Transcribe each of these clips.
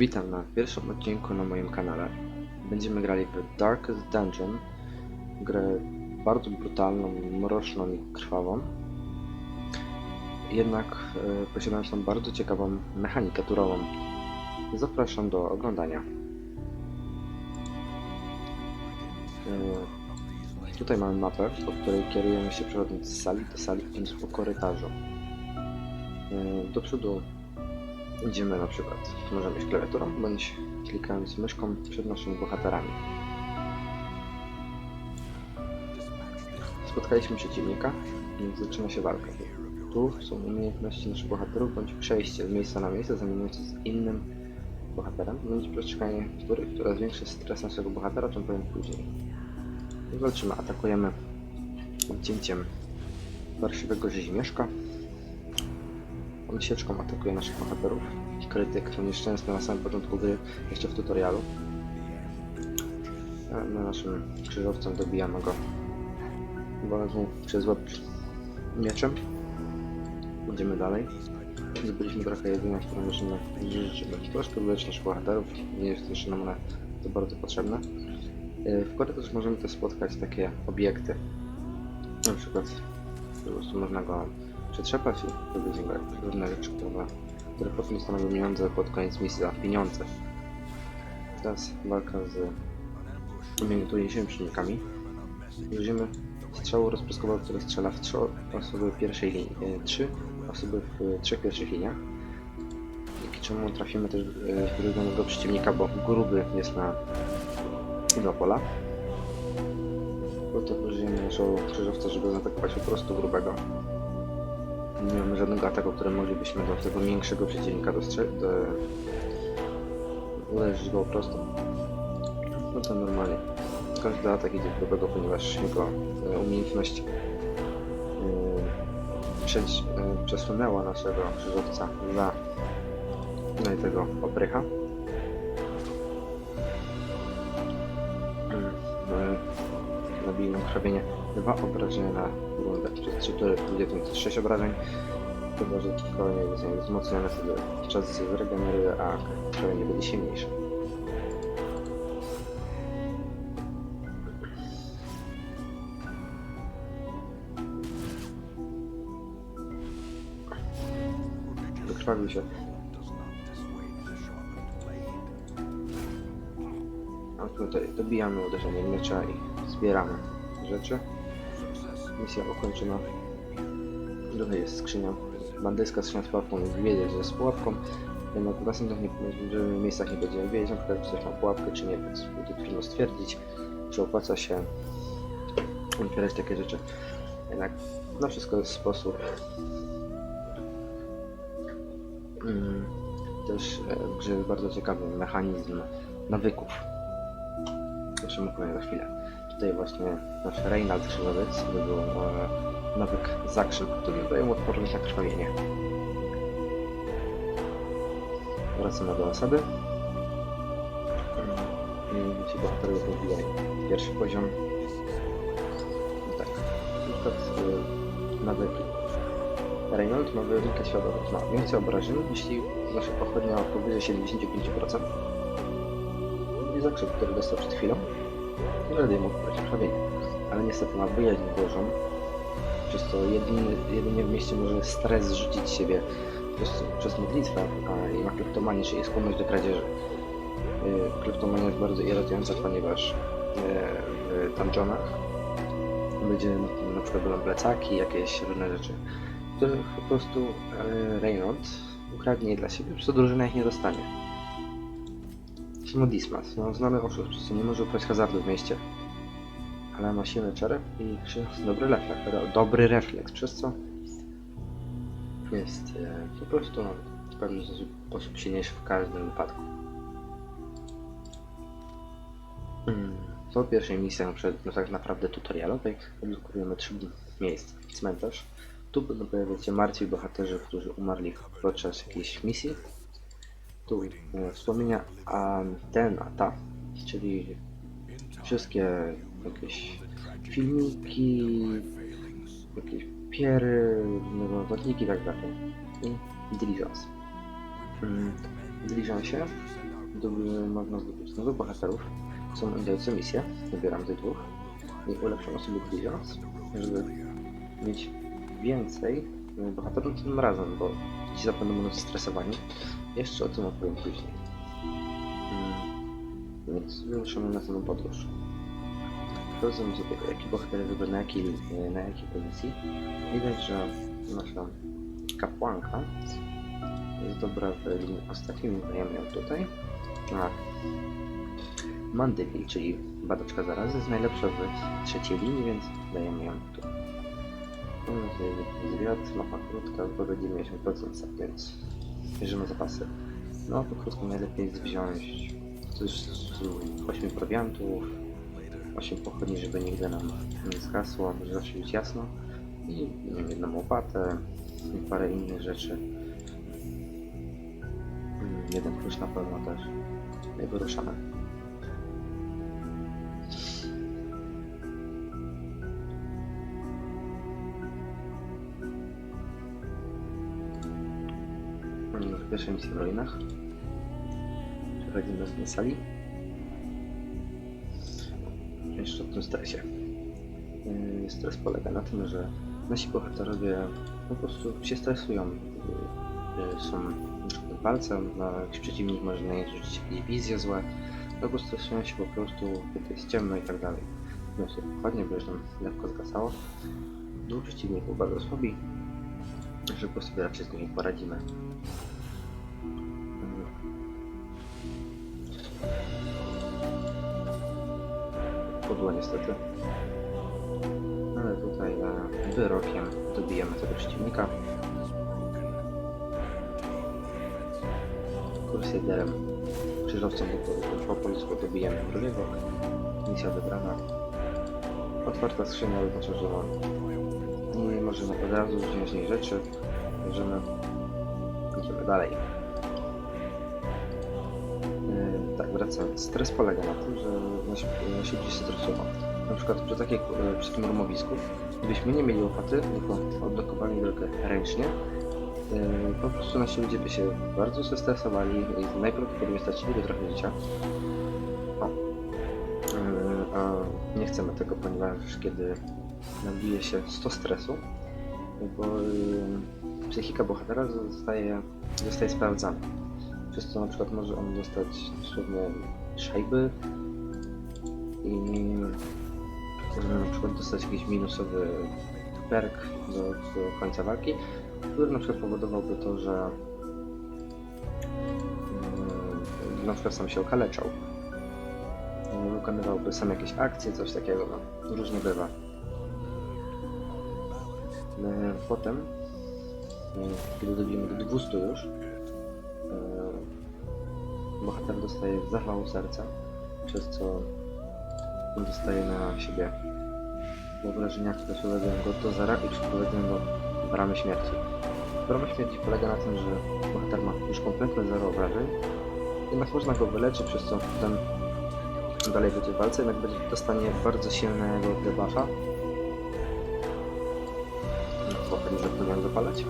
Witam na pierwszym odcinku na moim kanale. Będziemy grali w Darkest Dungeon, grę bardzo brutalną, mroczną i krwawą. Jednak e, posiadając tą bardzo ciekawą mechanikę turową. Zapraszam do oglądania. E, tutaj mamy mapę, po której kierujemy się przechodząc z sali do sali, idąc po korytarzu. E, do przodu Idziemy na przykład, możemy iść klawiaturą, bądź klikając myszką przed naszymi bohaterami. Spotkaliśmy przeciwnika i zaczyna się walka. Tu są umiejętności naszych bohaterów, bądź przejście z miejsca na miejsce, zamieniając się z innym bohaterem, bądź przestrzeganie tury, która zwiększy stres naszego bohatera, o czym powiem później. I walczymy, atakujemy cięciem parszywego rzeźmieszka, on sieczką atakuje naszych bohaterów. Krytyk to nieszczęsny na samym początku gry, jeszcze w tutorialu. A na naszym krzyżowcem dobijamy go mu przez łeb mieczem. Idziemy dalej. Zbyliśmy trochę jedzenia, które możemy zużyć. Troszkę wyleczyć naszych bohaterów. Nie jest też nam one to bardzo potrzebne. Yy, W korytarzu możemy też spotkać takie obiekty. Na przykład po prostu można go przetrzepać różne rzeczy, które, które potem stanowią pieniądze pod koniec misji pieniądze. Teraz walka z umiejętniejszymi przeciwnikami. Użyjemy strzału rozpryskowego, który strzela w trzy osoby pierwszej linii, e, trzy osoby w e, trzech pierwszych liniach. Dzięki czemu trafimy też e, w drugego przeciwnika, bo gruby jest na dwa pola. Potem użyjemy naszego krzyżowca, żeby zaatakować po prostu grubego. Nie mamy żadnego ataku, który moglibyśmy do tego większego przeciwnika dostrzec. Do... Uderzyć go po prostu. No to normalnie. Każdy atak idzie w grubego, ponieważ jego e, umiejętność e, e, przesunęła naszego krzyżowca za tego oprycha. Krwawienie dwa obrażenia na rundę. Przez trzy tury będzie to 6 obrażeń. Chyba, że kolejny jest wzmocnione, wtedy czas się zregeneruje, a krwawienie będzie silniejsze. Wykrwawił się. A tutaj dobijamy uderzeniem miecza i zbieramy rzeczy. Misja ukończona. Tutaj jest skrzynia. Bandyjska skrzynia z pułapką, wiedzieć, że jest pułapką. Jednak w następnych miejscach nie będziemy wiedzieć, na przykład czy coś ma pułapkę, czy nie, więc będzie trudno stwierdzić, czy opłaca się otwierać takie rzeczy. Jednak na wszystko jest sposób. Mm, Też e, w grze jest bardzo ciekawy mechanizm nawyków. Czym opowiem za chwilę. Tutaj właśnie nasz Reinald Krzyżowiec wybył e, nawyk zakrzyk, który daje mu odporność na krwawienie. Wracamy do osady. I ci bohaterowie podbijają pierwszy poziom. I tak, na przykład e, nawyki. Reinhold ma wysokie świadomość, ma więcej obrażeń, jeśli nasza pochodnia powyżej 75%. I zakrzyk, który dostał przed chwilą, Rady mógł brać krwawienie, ale niestety ma wyjaźń Bożą, przez co jedynie, jedynie w mieście może stres zrzucić siebie przez, przez modlitwę, a ma kleptomanię, czyli skłonność do kradzieży. Yy, Kleptomania jest bardzo irytująca, ponieważ yy, w dungeonach będzie na, przykład będą plecaki, jakieś różne rzeczy, których po prostu yy, Reynold ukradnie dla siebie, przez drużyna ich nie dostanie. Simodismas, no znany oszust, co nie może uprawiać hazardu w mieście. Ale ma silny czerep i dobry refleks, re- dobry refleks, przez co jest e, po prostu w pewien sposób silniejszy w każdym wypadku. Po pierwszej misji, przed, no tak naprawdę tutorialowej, odblokujemy trzy miejsca. Cmentarz. Tu będą pojawiać się martwi bohaterzy, którzy umarli podczas jakiejś misji tu e, wspomnienia Antenata, czyli wszystkie jakieś filmiki, jakieś piery, nowotniki i tak dalej. I Diligence. Mm, W Diligence'ie Zdoby- można zdobyć nowych bohaterów. Są indyjcy misje, wybieram tych dwóch i ulepszam sobie bilans, żeby mieć więcej bohaterów tym razem, bo ci zapewne będą stresowani. Jeszcze o tym opowiem później. Mm, Więc wyruszymy na samą podróż. Sprawdzam sobie, jaki bohater wybrać na jakiej, y, na jakiej pozycji. Widać, że nasza kapłanka jest dobra w ostatniej, dajemy ją tutaj. A Mandeville, czyli badaczka zarazy, jest najlepsza w trzeciej linii, więc dajemy ją tu. Zwiat, mapa krótka, wypowiedzi 50%, więc bierzemy zapasy. No, po krótko najlepiej jest wziąć coś z 8 prowiantów, 8 pochodni, żeby nigdy nam nie zgasło, żeby zawsze być jasno. I nie wiem, jedną łopatę i parę innych rzeczy. Mm, Jeden klucz na pewno też. I wyruszamy. Mm, W pierwszej misji w ruinach. Przechodzimy z sali. Jeszcze o tym stresie. Stres polega na tym, że nasi bohaterowie po prostu się stresują. Yy, yy, Są na przykład w walce, na jakiś przeciwnik może na nie rzucić jakieś wizje złe, albo stresują się po prostu, kiedy jest ciemno i tak dalej. No sobie dokładnie, by już nam lekko zgasało. Dwóch przeciwników bardzo słabi, szybko sobie raczej z nimi poradzimy. Podło niestety. Ale tutaj e, wyrokiem dobijemy tego przeciwnika. Crusaderem, krzyżowcem po, po polsku dobijemy drugiego. Misja wybrana. Otwarta skrzynia oznacza, że nie możemy od razu wziąć z niej rzeczy. Bierzemy. Idziemy dalej. Stres polega na tym, że nasi, nasi ludzie stresują. Na przykład przy, takiej, e, przy takim rumowisku, gdybyśmy nie mieli łopaty, tylko odblokowali drogę ręcznie, yy, po prostu nasi ludzie by się bardzo zestresowali i najprawdopodobniej straciliby trochę życia. O. Yy, a nie chcemy tego, ponieważ kiedy nabije się 100 stresu, bo yy, psychika bohatera zostaje, zostaje sprawdzana. Przez co na przykład może on dostać dosłownie szajby i może na przykład dostać jakiś minusowy perk do, do końca walki, który na przykład powodowałby to, że yy, na przykład sam się okaleczał. Yy, Wykonywałby sam jakieś akcje, coś takiego, no, różnie bywa. Yy, Potem, yy, kiedy dobijemy do 200 już, bohater dostaje zawału serca, przez co dostaje na siebie wyobrażenia, które sprowadzają go do zera i przyprowadzają go do bramy śmierci. Brama śmierci polega na tym, że bohater ma już kompletne zero obrażeń, jednak można go wyleczyć, przez co ten dalej będzie w walce, jednak będzie dostanie bardzo silnego debuffa. No, trochę nie zapomniałem zapalać.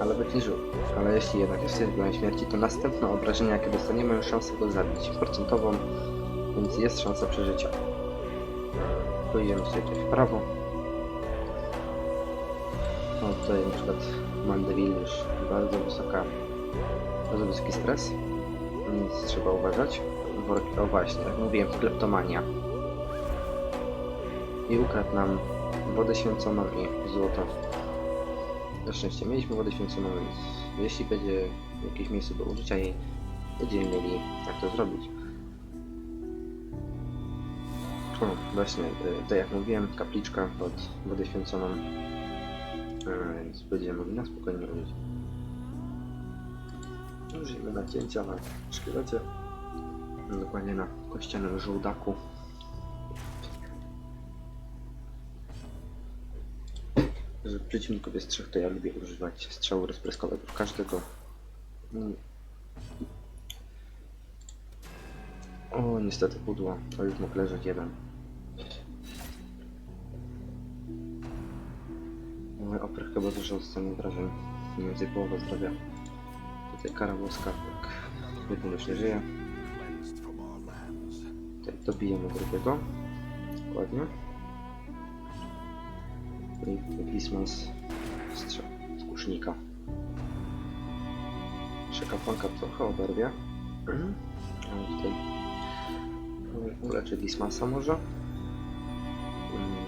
Ale będzie żył. Ale jeśli jednak jest bramy śmierci, to następne obrażenia, jakie dostanie, mają szansę go zabić. Procentową, więc jest szansa przeżycia. Pójdziemy sobie tutaj w prawo. No tutaj na przykład Mandeville już bardzo wysoka, bardzo wysoki stres, więc trzeba uważać. O właśnie, jak mówiłem, kleptomania. I ukradł nam wodę święconą i złoto. Na szczęście mieliśmy wodę święconą, więc jeśli będzie jakieś miejsce do użycia jej, będziemy mieli jak to zrobić. O, właśnie, y, tak jak mówiłem, kapliczka pod wodę święconą, y, więc będziemy mogli na spokojnie robić. Użyjemy nacięcia na szkielecie, dokładnie na kościanym żołdaku. Że przeciwników jest trzech, to ja lubię używać strzału rozpreskowego w każdego. Mm. O, niestety pudło, to już mógł leżeć jeden. Mój oprych chyba dużo zostanie wrażeń. Mniej więcej połowa zdrowia. Tutaj kara boska, tak. Jeden już nie żyje. Tak, dobijemy drugiego. Dokładnie. I Wisman z strzał z kusznika. Kapłanka trochę oberwie. Mhm. A tutaj uleczy Dismasa może. Mm,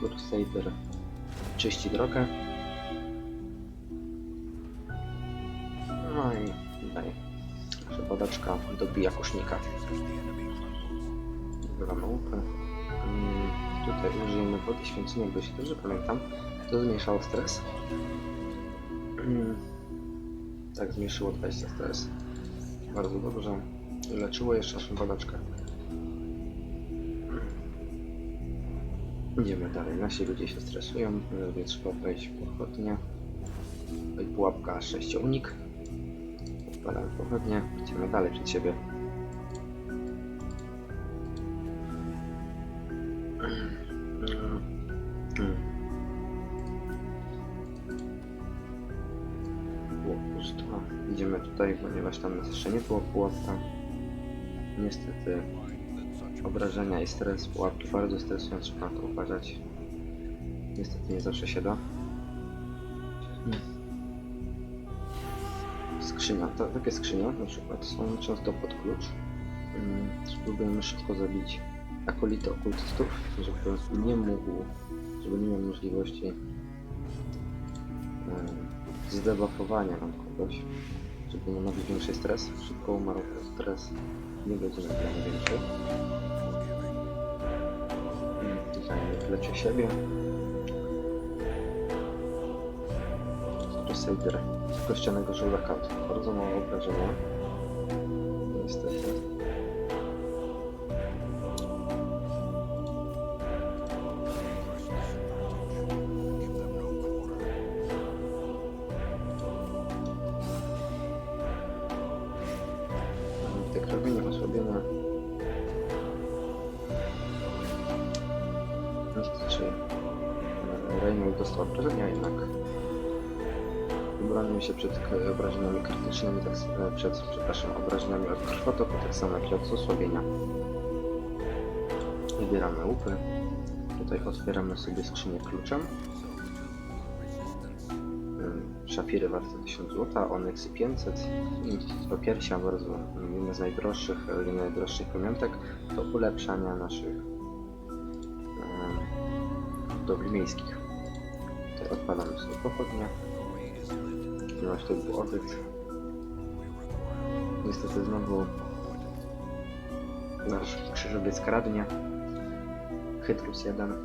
Crusader czyści drogę. No i tutaj nasza badaczka dobija kusznika. Wybieramy łupy. Mm, Tutaj użyjemy wody święconej, bo jeśli dobrze pamiętam, to zmniejszało stres. Mm, Tak, zmniejszyło 20 stres. Bardzo dobrze. Leczyło jeszcze naszą badaczkę. Idziemy dalej. Nasi ludzie się stresują, więc trzeba wejść pochodnie. Pułapka sześciownik. Odpalamy pochodnie. Idziemy dalej przed siebie. Ponieważ tam nas jeszcze nie było pułapka. Niestety obrażenia i stres, pułapki bardzo stresują, trzeba na to uważać. Niestety nie zawsze się da. Skrzynia, to, takie skrzynie na przykład są często pod klucz. Mm, Spróbujemy szybko zabić akolity okultystów, żeby nie mógł, żeby nie miał możliwości em, zdebuffowania nam kogoś, żeby nie miał większy stres. Szybko umarł stres, nie godziny dla mnie więcej. Mm, Tutaj leczę siebie. Crusader z kościanego żołdaka bardzo mało obrażenia. Obrażeniami krytycznymi, tak, e, przed, przepraszam, obrażeniami od krwotoku, tak samo jak i od osłabienia. Wybieramy łupy. Tutaj otwieramy sobie skrzynię kluczem. Ym, Szafiry warte 1000 zł, onyksy 500 i to piersia bardzo jedna z najdroższych, jedna z najdroższych pamiątek do ulepszania naszych ym, budowli miejskich. Tutaj odpalamy sobie pochodnie. Ponieważ to był obiekt. Niestety znowu nasz krzyżowiec kradnie. Chytrus 1. Mm.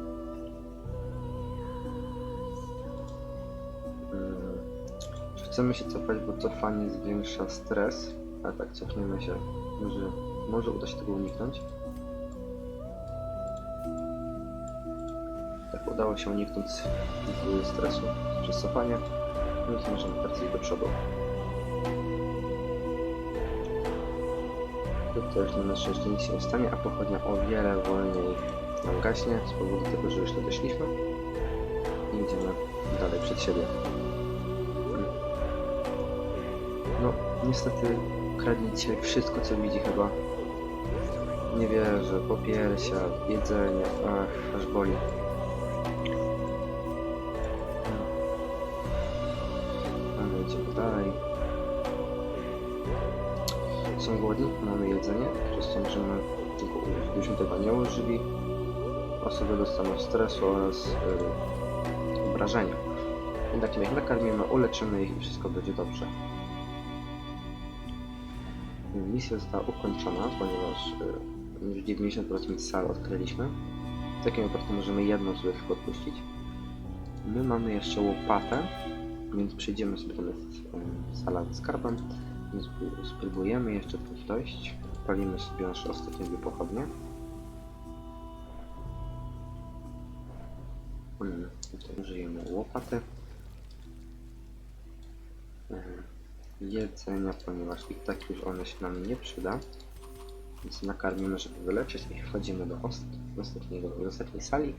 Chcemy się cofać, bo cofanie zwiększa stres, a tak cofniemy się, może, może uda się tego uniknąć. Tak udało się uniknąć stresu przez cofanie, więc możemy teraz iść do przodu. Tu też na nasze szczęście nic się nie stanie, a pochodnia o wiele wolniej nam gaśnie z powodu tego, że już tu doszliśmy i idziemy dalej przed siebie. No, niestety kradnie dzisiaj wszystko, co widzi chyba. Nie wierzę, popiersia, jedzenie, ach, aż boli. 50 nie używi. Osoby dostaną stresu oraz yy, obrażenia. Jednak im ich nakarmimy, uleczymy ich i wszystko będzie dobrze. Misja została ukończona, ponieważ yy, 90% sal odkryliśmy. W takim wypadku możemy jedną sobie tylko odpuścić. My mamy jeszcze łopatę, więc przejdziemy sobie, tam jest y, sala z skarbem, spróbujemy jeszcze tu dojść. Palimy sobie nasze ostatnie dwie pochodnie. Mm, użyjemy łopaty. Yy, Jedzenia, ponieważ i tak już one się nam nie przyda. Więc nakarmimy, żeby wyleczyć i wchodzimy do ost- ostatniego, do ostatniej sali.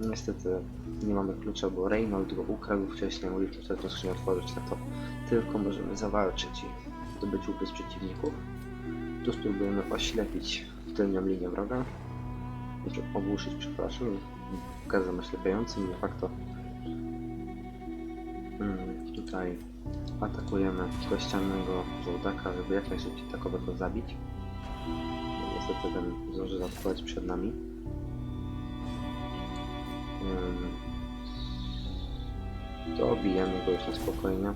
Niestety nie mamy klucza, bo Reynold go ukradł wcześniej, sobie tę skrzynię otworzyć, na to tylko możemy zawalczyć i zdobyć ukryć przeciwników. Tu spróbujemy oślepić tylnią linię wroga. Znaczy ogłuszyć, przepraszam, gazem oślepiającym, de facto. Mm, tutaj atakujemy kościanego żołdaka, żeby jak najszybciej takowego zabić. Niestety ten zdąży zaatakować przed nami. Ym, To bijemy go już na spokojnie.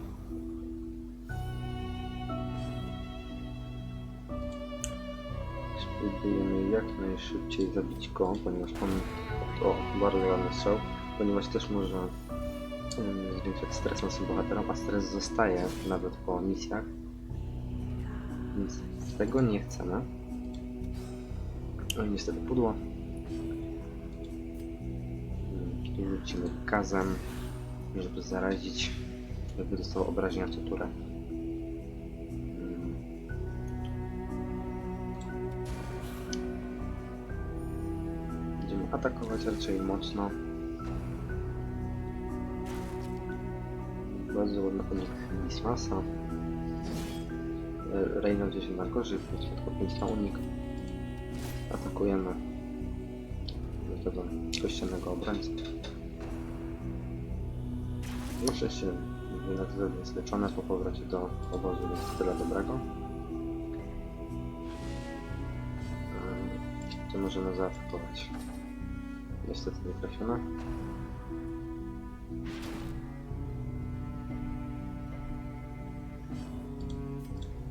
Spróbujemy jak najszybciej zabić go, ponieważ on... O, bardzo ładny strzał, ponieważ też może ym, zwiększać stres naszym bohaterom, a stres zostaje nawet po misjach. Więc tego nie chcemy. No i niestety pudło. Tu rzucimy gazem, żeby zarazić, żeby dostał obrażenia w turę. Atakować raczej mocno. Bardzo ładny unik Dismasa. E, Reynolds gdzieś na gorzej, tylko 5 na unik. Atakujemy tego kościelnego obrońcę. Na szczęście wynagrodzenie jest leczone po powrocie do obozu, więc tyle dobrego. Em, To możemy zaatakować. Niestety nie trafiona.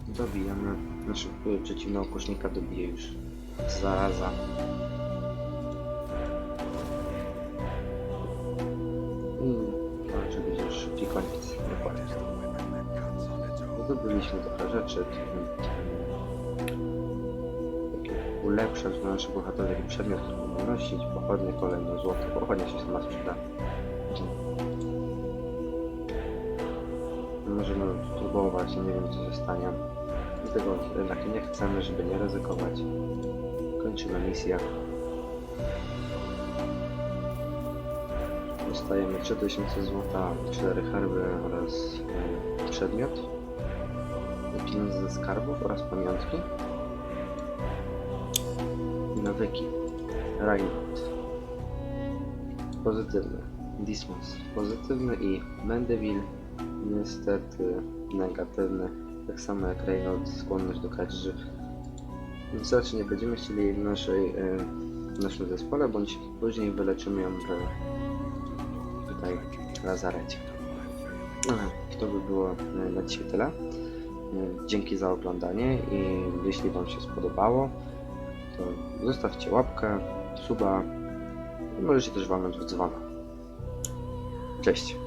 Dobijamy. Nasz y, przeciwnego kosznika dobije już zaraza. Być już szybki koniec. Dokładnie. Zdobyliśmy trochę rzeczy. Ulepszać dla naszych bohaterów przedmiot, który nosić. Pochodnie kolejne złoto. Pochodnia się sama sprzeda. Możemy spróbować, nie wiem co się stanie. Dlatego jednak nie chcemy, żeby nie ryzykować. Kończymy misję. Dostajemy 3000 złota, 4 herby oraz e, przedmiot. Pieniądze ze skarbów oraz pamiątki. Nawyki. Reinhardt. Pozytywny. Dismas. Pozytywny i Mendeville niestety negatywny. Tak samo jak Reynolds, skłonność do kradzieży. Raczej nie będziemy chcieli w, naszej, e, w naszym zespole, bądź później wyleczymy ją w tutaj lazarecie. To by było e, na dzisiaj tyle. E, Dzięki za oglądanie i jeśli Wam się spodobało, to zostawcie łapkę, suba i możecie też walnąć w dzwona. Cześć!